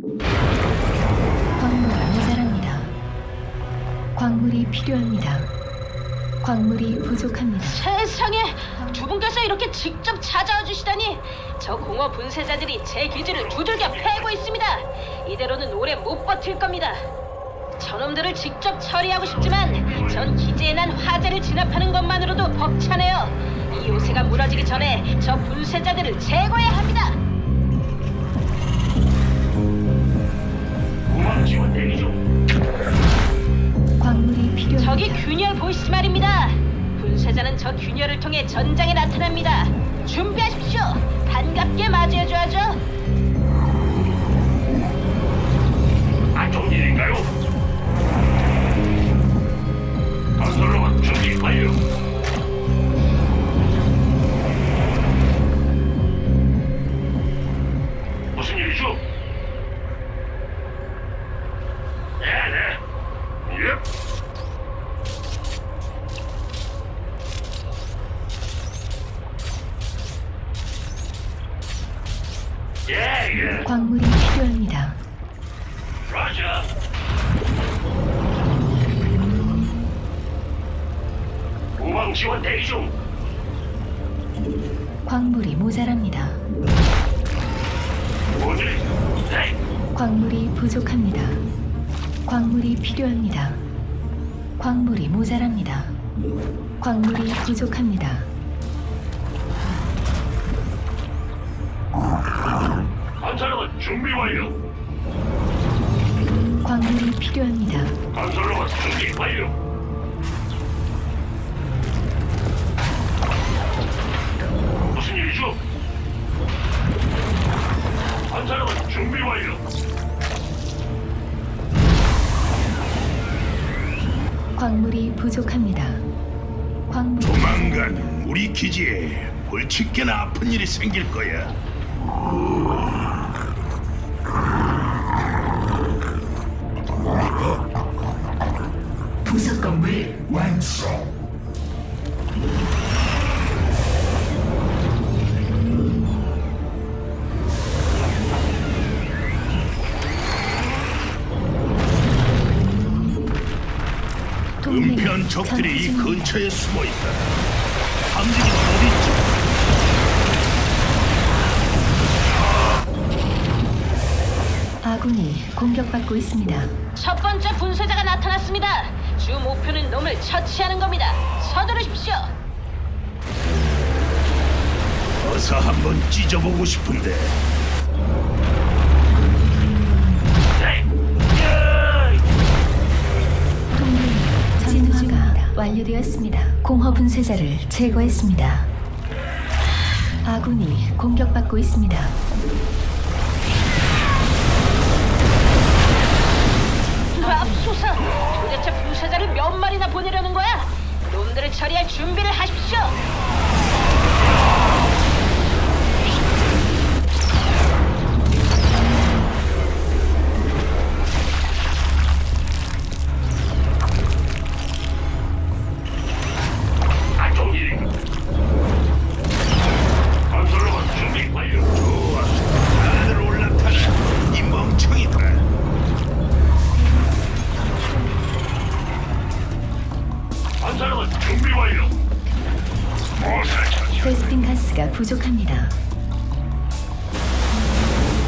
광물이 모자랍니다. 광물이 필요합니다. 광물이 부족합니다. 세상에 두 분께서 이렇게 직접 찾아와 주시다니 저 공허 분쇄자들이 제 기지를 두들겨 패고 있습니다. 이대로는 오래 못 버틸 겁니다. 저놈들을 직접 처리하고 싶지만 전 기지에 난 화재를 진압하는 것만으로도 벅차네요. 이 요새가 무너지기 전에 저 분쇄자들을 제거해야 합니다. 광물이 필요합니다. 저기 균열 보이시지 말입니다. 분쇄자는 저 균열을 통해 전장에 나타납니다. 준비하십시오. 반갑게 맞이해줘야죠. 광물이 필요합니다. 우방 지원 대기 중. 광물이 모자랍니다. 네. 광물이 부족합니다. 광물이 필요합니다. 광물이 모자랍니다. 광물이 부족합니다. 건설로만 준비 완료. 광물이 필요합니다. 건설로만 준비 완료. 무슨 일이죠? 건설로만 준비 완료. 광물이 부족합니다. 광물 조만간 우리 기지에 골칫게나 아픈 일이 생길 거야. 부속 건물 완성. 동맹이 은폐한 적들이 이. 근처에 숨어 있다. 함대기 아군이 공격받고 있습니다. 첫 번째 분쇄자가 나타났습니다. 주 목표는 놈을 처치하는 겁니다. 서두르십시오. 어서 한번 찢어보고 싶은데. 전투 중입니다. 완료되었습니다. 공허 분쇄자를 제거했습니다. 아군이 공격받고 있습니다. 처리할 준비를 하십시오. 부족합니다.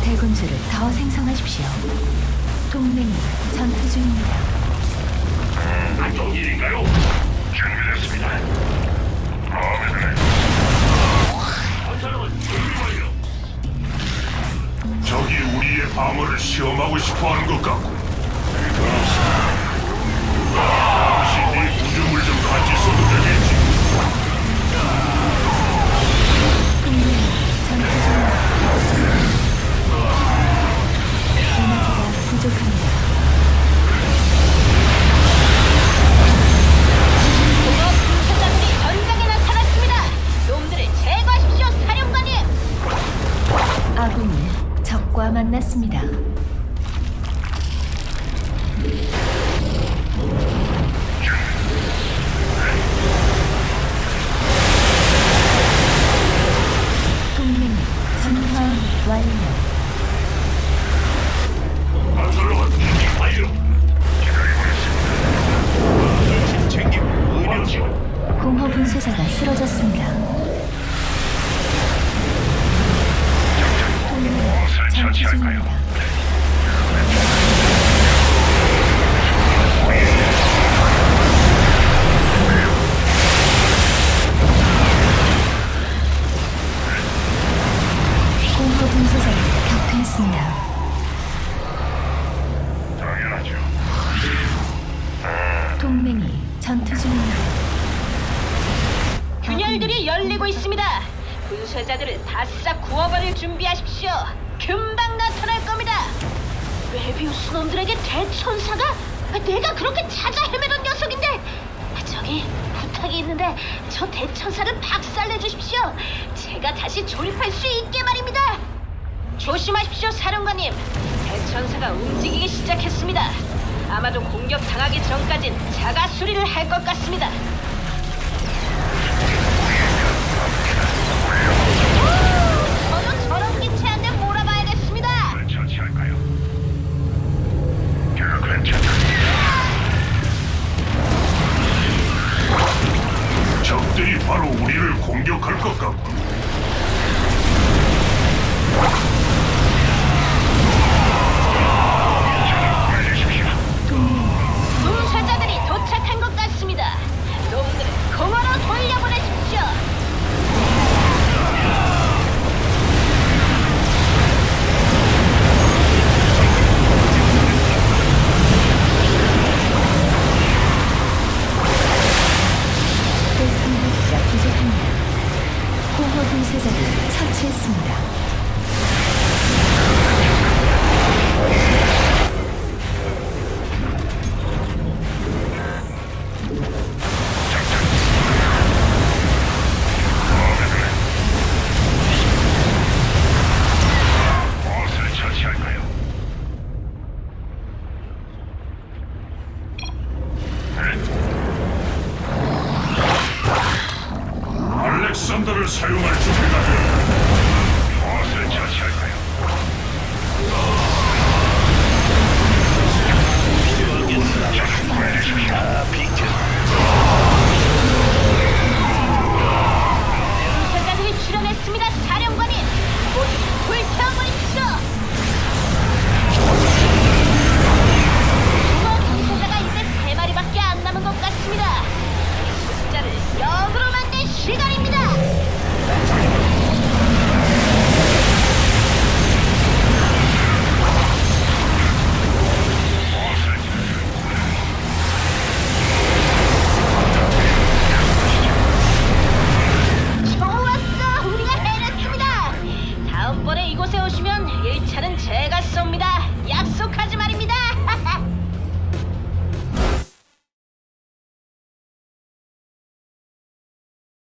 대군주를 더 생성하십시오. 동맹이 전투 중입니다. 안 좋은 일인가요? 준비됐습니다. 마음에 드네. 건설로만 우리의 방어를 시험하고 싶어하는 것 같고. 있습니다. 공허 분쇄자가 쓰러졌습니다. 중입니다. 공허 분쇄자가 격퇴했습니다. 당연하죠. 동맹이 전투 중입니다. 균열들이 열리고 있습니다. 분쇄자들을 바싹 구워버릴 준비하십시오. 금방 나타날 겁니다. 메비우스 놈들에게 대천사가? 아, 내가 그렇게 찾아 헤매던 녀석인데. 아, 저기 부탁이 있는데 저 대천사를 박살내 주십시오. 제가 다시 조립할 수 있게 말입니다. 조심하십시오, 사령관님. 대천사가 움직이기 시작했습니다. 아마도 공격 당하기 전까진 자가 수리를 할 것 같습니다. 사용할 준비가